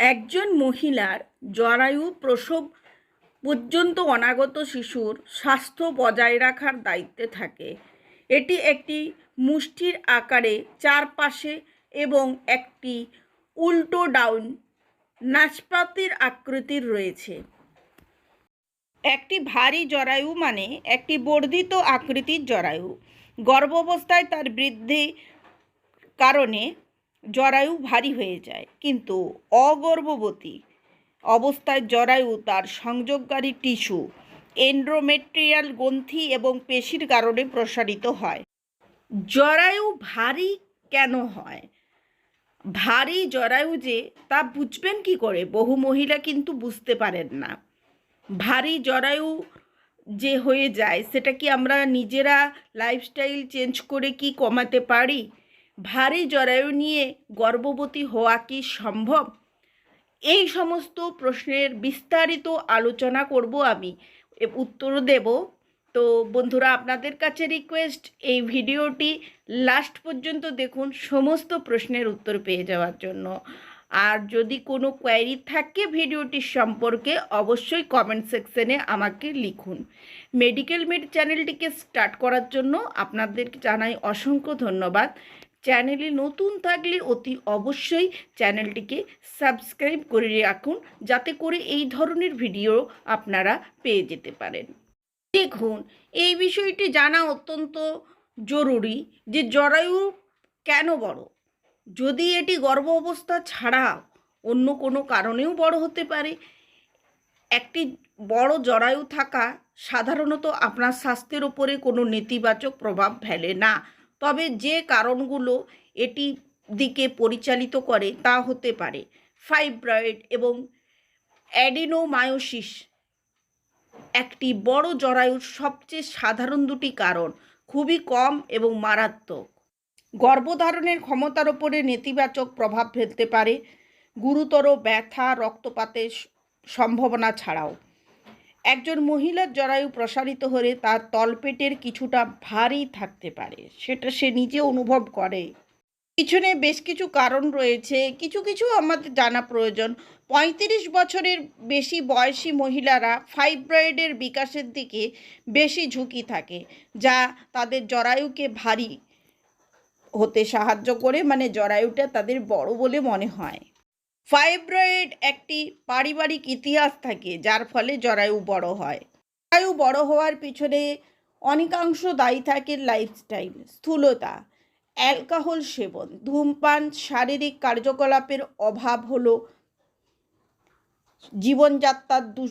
একজন মহিলার জরায়ু প্রসব পর্যন্ত অনাগত শিশুর স্বাস্থ্য বজায় রাখার দায়িত্বে থাকে। এটি একটি মুষ্টির আকারে চারপাশে এবং একটি উল্টো ডাউন নাশপাতির আকৃতির রয়েছে। একটি ভারী জরায়ু মানে একটি বর্ধিত আকৃতির জরায়ু। গর্ভাবস্থায় তার বৃদ্ধি কারণে জরায়ু ভারী হয়ে যায়, কিন্তু অগর্ভবতী অবস্থায় জরায়ু তার সংযোগকারী টিস্যু এন্ড্রোমেট্রিয়াল গ্রন্থি এবং পেশির কারণে প্রসারিত হয়। জরায়ু ভারী কেন হয়? ভারী জরায়ু যে, তা বুঝবেন কি করে? বহু মহিলা কিন্তু বুঝতে পারেন না। ভারী জরায়ু যে হয়ে যায়, সেটা কি আমরা নিজেরা লাইফস্টাইল চেঞ্জ করে কি কমাতে পারি? ভারী জরায়ু নিয়ে গর্ভবতী হওয়া কি সম্ভব? এই সমস্ত প্রশ্নের বিস্তারিত আলোচনা করব আমি। উত্তর দেব। তো বন্ধুরা, আপনাদের কাছে রিকোয়েস্ট এই ভিডিওটি লাস্ট পর্যন্ত দেখুন সমস্ত প্রশ্নের উত্তর পেয়ে যাওয়ার জন্য। আর যদি কোনো কোয়ারি থাকে ভিডিওটির সম্পর্কে, অবশ্যই কমেন্ট সেকশনে আমাকে লিখুন। মেডিকেল মেড চ্যানেলটিকে স্টার্ট করার জন্য আপনাদের জানাই অসংখ্য ধন্যবাদ। চ্যানেলে নতুন থাকলে অতি অবশ্যই চ্যানেলটিকে সাবস্ক্রাইব করে রাখুন, যাতে করে এই ধরনের ভিডিও আপনারা পেয়ে যেতে পারেন। দেখুন, এই বিষয়টি জানা অত্যন্ত জরুরি যে জরায়ু কেন বড়? যদি এটি গর্ভ অবস্থা ছাড়া অন্য কোনো কারণেও বড় হতে পারে, একটি বড় জরায়ু থাকা সাধারণত আপনার স্বাস্থ্যের ওপরে কোনো নেতিবাচক প্রভাব ফেলে না। তবে যে কারণগুলো এটি দিকে পরিচালিত করে তা হতে পারে। ফাইব্রয়েড এবং অ্যাডিনোমায়োসিস একটি বড় জরায়ুর সবচেয়ে সাধারণ দুটি কারণ, খুবই কম এবং মারাত্মক। গর্ভধারণের ক্ষমতার ওপরে নেতিবাচক প্রভাব ফেলতে পারে। গুরুতর ব্যথা, রক্তপাতের সম্ভাবনা ছাড়াও। একজন মহিলার জরায়ু প্রসারিত হলে তার তলপেটের কিছুটা ভারী থাকতে পারে। সেটা সে নিজে অনুভব করে। পিছনে বেশ কিছু কারণ রয়েছে। কিছু কিছু আমাদের জানা প্রয়োজন। পঁয়ত্রিশ বছরের বেশি বয়সী মহিলারা ফাইব্রয়েডের বিকাশের দিকে বেশি ঝুঁকি থাকে, যা তাদের জরায়ুকে ভারী হতে সাহায্য করে মানে জরায়ুটা তাদের বড় বলে মনে হয়। ফাইব্রয়েড একটি পারিবারিক ইতিহাস থাকে, যার ফলে জরায়ু বড় হয়। জরায়ু বড় হওয়ার পিছনে অনেকাংশ দায়ী থাকে লাইফস্টাইল, স্থূলতা, অ্যালকোহল সেবন। ধূমপান, শারীরিক কার্যকলাপের অভাব হলো জীবনযাত্রার দু,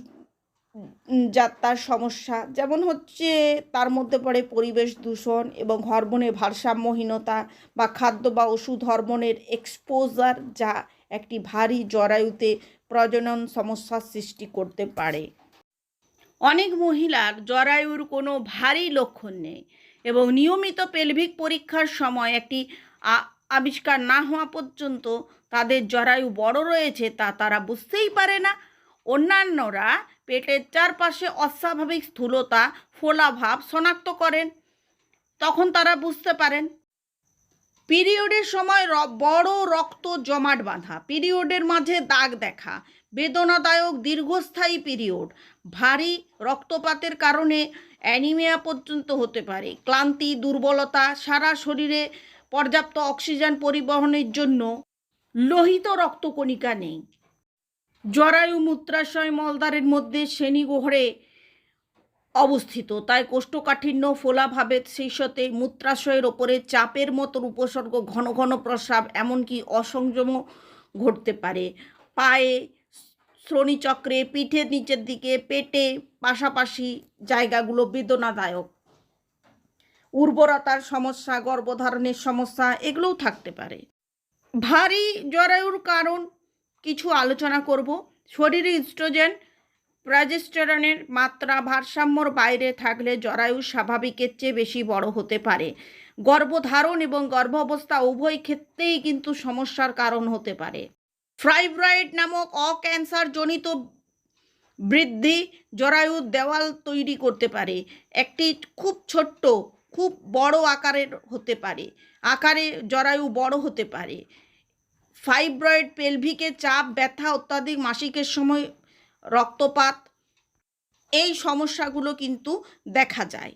যাত্রার সমস্যা, যেমন হচ্ছে তার মধ্যে পড়ে পরিবেশ দূষণ এবং হরমোনের ভারসাম্যহীনতা বা খাদ্য বা ওষুধ হরমোনের এক্সপোজার যা একটি ভারী জরায়ুতে প্রজনন সমস্যার সৃষ্টি করতে পারে। অনেক মহিলার জরায়ুর কোনো ভারী লক্ষণ নেই এবং নিয়মিত পেলভিক পরীক্ষার সময় একটি আবিষ্কার না হওয়া পর্যন্ত তাদের জরায়ু বড় রয়েছে তা তারা বুঝতেই পারে না। অন্যান্যরা পেটের চারপাশে অস্বাভাবিক স্থূলতা ফোলাভাব শনাক্ত করেন। তখন তারা বুঝতে পারেন পিরিয়ডের সময় বড় রক্ত জমাট বাঁধা, পিরিয়ডের মাঝে দাগ দেখা, বেদনাদায়ক দীর্ঘস্থায়ী পিরিয়ড, ভারী রক্তপাতের কারণে অ্যানিমিয়া পর্যন্ত হতে পারে, ক্লান্তি, দুর্বলতা, সারা শরীরে পর্যাপ্ত অক্সিজেন পরিবহনের জন্য লোহিত রক্তকণিকা নেই। জরায়ু, মূত্রাশয়, মলদ্বারের মধ্যে শ্রেণীগোহরে অবস্থিত। তাই কোষ্ঠকাঠিন্য, ফোলাভাবের শীর্ষতে মূত্রাশয়ের ওপরে চাপের মতন উপসর্গ, ঘন ঘন প্রস্রাব এমনকি অসংযমও ঘটতে পারে। পায়ে শ্রোণীচক্রে, পিঠের নিচের দিকে, পেটে পাশাপাশি জায়গাগুলো বেদনাদায়ক। উর্বরতার সমস্যা, গর্ভধারণের সমস্যা, এগুলোও থাকতে পারে। ভারী জরায়ুর কারণ, কিছু আলোচনা করব। শরীরে ইস্ট্রোজেন প্রজেস্টেরনের মাত্রা ভারসাম্যর বাইরে থাকলে জরায়ু স্বাভাবিকের চেয়ে বেশি বড় হতে পারে। গর্ভধারণ এবং গর্ভ অবস্থা উভয় ক্ষেত্রেই কিন্তু সমস্যার কারণ হতে পারে। ফ্রাইব্রয়েড নামক অক্যান্সারজনিত বৃদ্ধি জরায়ুর দেওয়াল তৈরি করতে পারে। একটি খুব ছোট্ট, খুব বড় আকারের হতে পারে। আকারে জরায়ু বড় হতে পারে। ফাইব্রয়েড পেলভিকে চাপ, ব্যথা অত্যাধিক মাসিকের সময় রক্তপাত, এই সমস্যাগুলো কিন্তু দেখা যায়।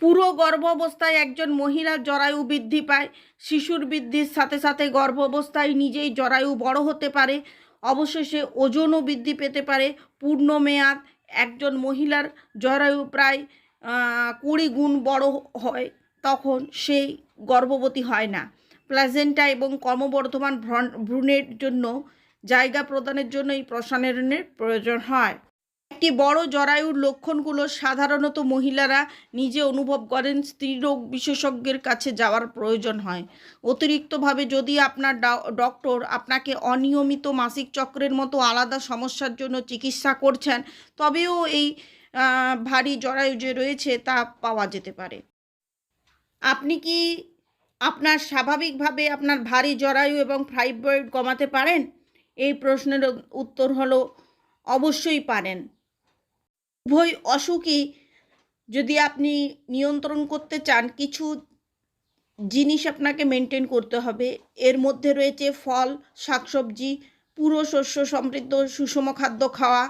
পুরো গর্ভাবস্থায় একজন মহিলার জরায়ু বৃদ্ধি পায়, শিশুর বৃদ্ধির সাথে সাথে গর্ভাবস্থায় নিজেই জরায়ু বড় হতে পারে, অবশেষে ওজনও বৃদ্ধি পেতে পারে, পূর্ণ মেয়াদ, একজন মহিলার জরায়ু প্রায় কুড়ি গুণ বড় হয়, তখন সেই গর্ভবতী হয় না। প্লাজেন্টা এবং ক্রমবর্ধমান ভ্রণ- ভ্রূণের জন্য জায়গা প্রদানের জন্য এই প্রসারণের প্রয়োজন হয়। একটি বড় জরায়ুর লক্ষণগুলো সাধারণত মহিলারা নিজে অনুভব করেন স্ত্রীরোগ বিশেষজ্ঞের কাছে যাওয়ার প্রয়োজন হয়। অতিরিক্তভাবে যদি আপনার ডক্টর আপনাকে অনিয়মিত মাসিক চক্রের মতো আলাদা সমস্যার জন্য চিকিৎসা করছেন, তবেও এই ভারী জরায়ু যে রয়েছে তা পাওয়া যেতে পারে। আপনি কি আপনার স্বাভাবিকভাবে আপনার ভারী জরায়ু এবং ফাইব্রয়েড কমাতে পারেন? এই প্রশ্নের উত্তর হলো, অবশ্যই পারেন। উভয় অসুখই যদি আপনি নিয়ন্ত্রণ করতে চান, কিছু জিনিস আপনাকে মেনটেন করতে হবে। এর মধ্যে রয়েছে ফল, শাকসবজি, পুরো শস্য সমৃদ্ধ সুষম খাদ্য খাওয়া,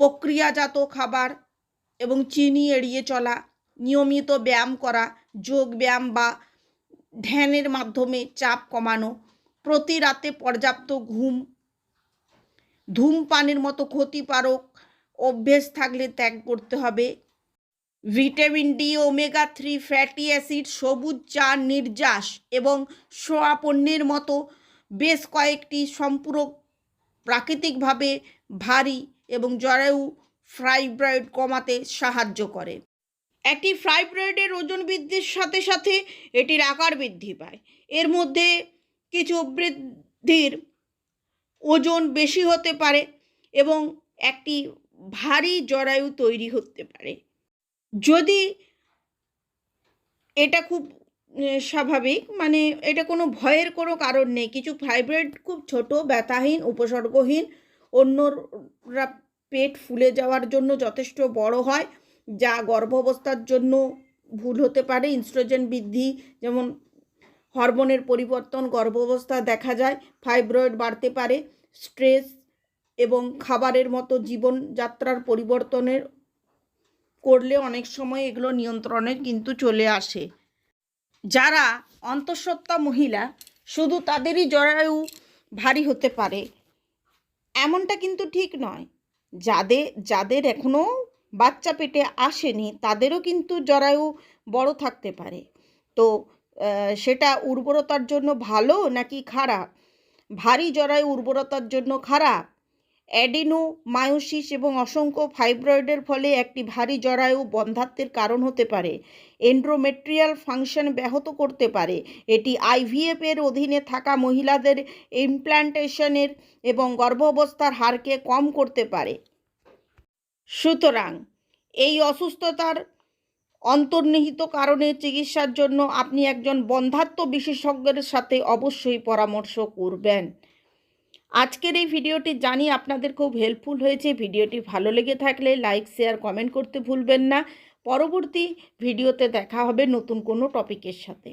প্রক্রিয়াজাত খাবার এবং চিনি এড়িয়ে চলা, নিয়মিত ব্যায়াম করা, যোগ ব্যায়াম বা ধ্যানের মাধ্যমে চাপ কমানো প্রতি রাতে পর্যাপ্ত ঘুম, ধূমপানের মতো ক্ষতিকারক অভ্যেস থাকলে ত্যাগ করতে হবে। Vitamin D, omega three, fatty acid, সবুজ চা নির্যাস এবং সোয়া পণ্যের মতো বেশ কয়েকটি সম্পূরক প্রাকৃতিকভাবে ভারী এবং জরায়ু ফাইব্রয়েড কমাতে সাহায্য করে। একটি ফাইব্রয়েডের ওজন বৃদ্ধির সাথে সাথে এটির আকার বৃদ্ধি পায়। এর মধ্যে কিছু বৃদ্ধির ওজন বেশি হতে পারে এবং একটি ভারী জরায়ু তৈরি হতে পারে। যদি এটা খুব স্বাভাবিক মানে এটা কোনো ভয়ের কোনো কারণ নেই। কিছু ফাইব্রয়েড খুব ছোট, ব্যথাহীন, উপসর্গহীন, অন্যরা পেট ফুলে যাওয়ার জন্য যথেষ্ট বড় হয়, যা গর্ভাবস্থার জন্য ভুল হতে পারে। ইনস্ট্রোজেন বৃদ্ধি, যেমন হরমোনের পরিবর্তন, গর্ভাবস্থা দেখা যায়, ফাইব্রয়েড বাড়তে পারে, স্ট্রেস এবং খাবারের মতো জীবনযাত্রার পরিবর্তনের করলে অনেক সময় এগুলো নিয়ন্ত্রণে কিন্তু চলে আসে। যারা অন্তঃসত্ত্বা মহিলা, শুধু তাদেরই জরায়ু ভারী হতে পারে, এমনটা কিন্তু ঠিক নয়। যাদের যাদের এখনও বাচ্চা পেটে আসেনি, তাদেরও কিন্তু জরায়ু বড় থাকতে পারে। তো সেটা উর্বরতার জন্য ভালো নাকি খারাপ? ভারী জরায়ু উর্বরতার জন্য খারাপ? অ্যাডিনো, মায়োসিস এবং অসংখ্য ফাইব্রয়েডের ফলে একটি ভারী জরায়ু বন্ধাত্বের কারণ হতে পারে। এন্ড্রোমেট্রিয়াল ফাংশন ব্যাহত করতে পারে। এটি আইভিএফ এর অধীনে থাকা মহিলাদের ইমপ্ল্যান্টেশনের এবং গর্ভাবস্থার হারকে কম করতে পারে। সুতরাং এই অসুস্থতার অন্তর্নিহিত কারণে চিকিৎসার জন্য আপনি একজন বন্ধাত্ম বিশেষজ্ঞের সাথে অবশ্যই পরামর্শ করবেন। আজকের এই ভিডিওটি জানি আপনাদের খুব হেল্পফুল হয়েছে। ভিডিওটি ভালো লেগে থাকলে লাইক শেয়ার কমেন্ট করতে ভুলবেন না। পরবর্তী ভিডিওতে দেখা হবে নতুন কোনো টপিকের সাথে।